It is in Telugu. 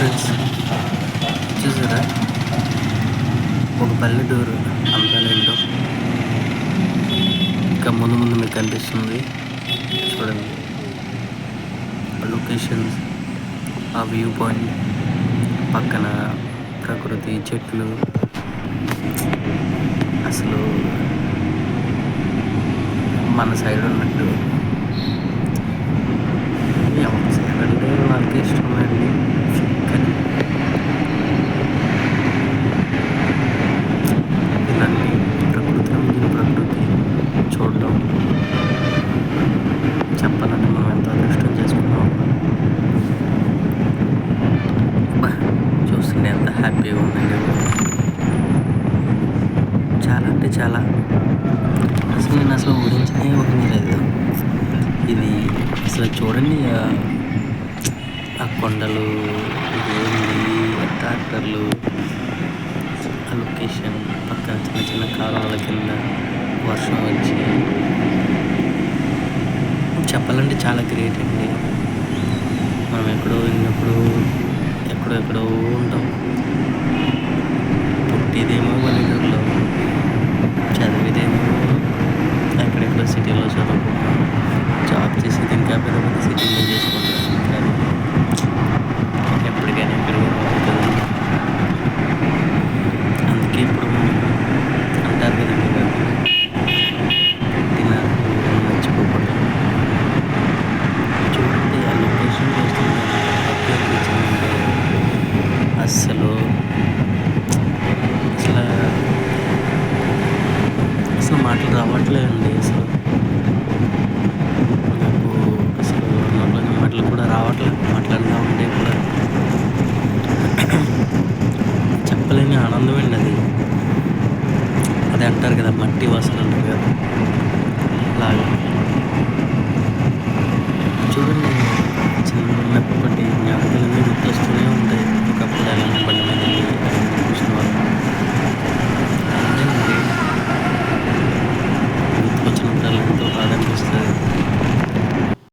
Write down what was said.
ఫ్రెండ్స్ చూసారా? ఒక పల్లెటూరు అందాలేంటో ఇంకా ముందు ముందు మీకు కనిపిస్తుంది. చూడండి. లొకేషన్స్ ఆ వ్యూ పాయింట్ పక్కన ప్రకృతి చెట్లు. అసలు మన సైడ్ ఉన్నట్టు చాలా అంటే చాలా. అసలు నేను అసలు ఊహించనే ఊహించలేదు ఇది అసలు చూడండి ఆ- కొండలు ఏంది ఆ ట్రాక్టర్లు ఆ లొకేషన్. పక్కన చిన్న చిన్న కాలువల కింద వర్షం వచ్చి. చెప్పాలంటే చాలా గ్రేట్ అండి. మనం ఎక్కడో విన్నప్పుడు ఎక్కడో ఎక్కడో ఉంటాం. పుట్టిదేమో పల్లెటూరులో చేసేది ఇంకా పెద్ద ఎప్పటికైనా పెరుగుతుంది. అందుకే ఇప్పుడు అంటారు కదండి పెట్టిన మర్చిపోకుండా చూడండి ఆ లొకేషన్ అస్సలు అసలు అసలు మాటలు రావట్లేదు అసలు నాకు అసలు నోట్లోని మాటలు కూడా రావట్లేదు మాట్లాడుతూ ఉంటే కూడా చెప్పలేని ఆనందం అండి అది. అదే అంటారు కదా మట్టి వాసన అంటారు కదా.